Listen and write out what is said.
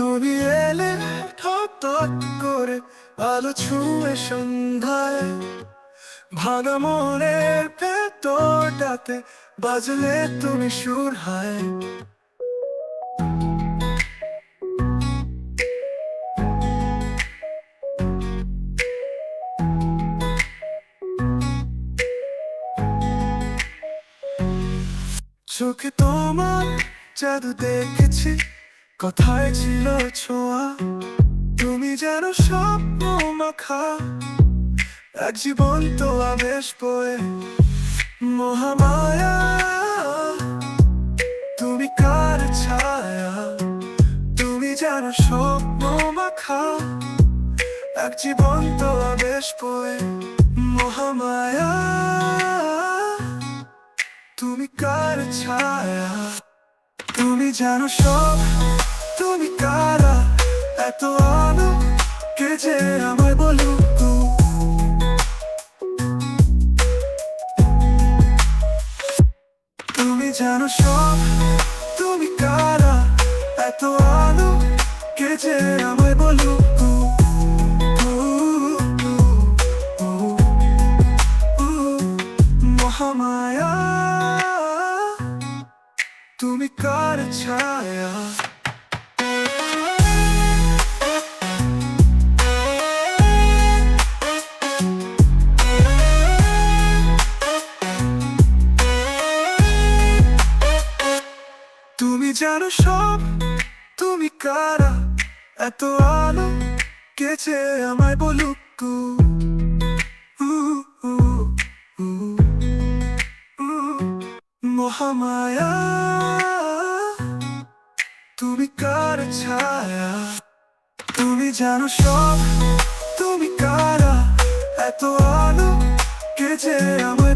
তুমি এলে ঠক করে আলো ছুঁয়ে সন্ধ্যায়। ভাঙা মনের ভেতরটাতে বাজলে তুমি সুর হায়। চোখে তোমার জাদু দেখেছি কথায় ছিল ছোঁয়া? তুমি যেন স্বপ্ন মাখা। এক জীবন তো আবেশ বয়ে। মহামায়া, তুমি কার ছায়া? তুমি যেন স্বপ্ন মাখা। এক জীবন তো আবেশ বয়ে। মহামায়া, তুমি কার ছায়া? তুমি জানো সব তুমি কারা? এত আলো কে যে আমায় বলু তুমি জানো সব, তুমি কারা? এত আলো কে যে আমায় বলু মহামায়া, তুমি কার ছায়া? জানো সব? তুমি কারা? এত আলো গেছে আমায় বলুক মহামায়া। তুমি কার ছায়া? তুমি জানো সব? তুমি কারা? এত আলো গেছে আমায়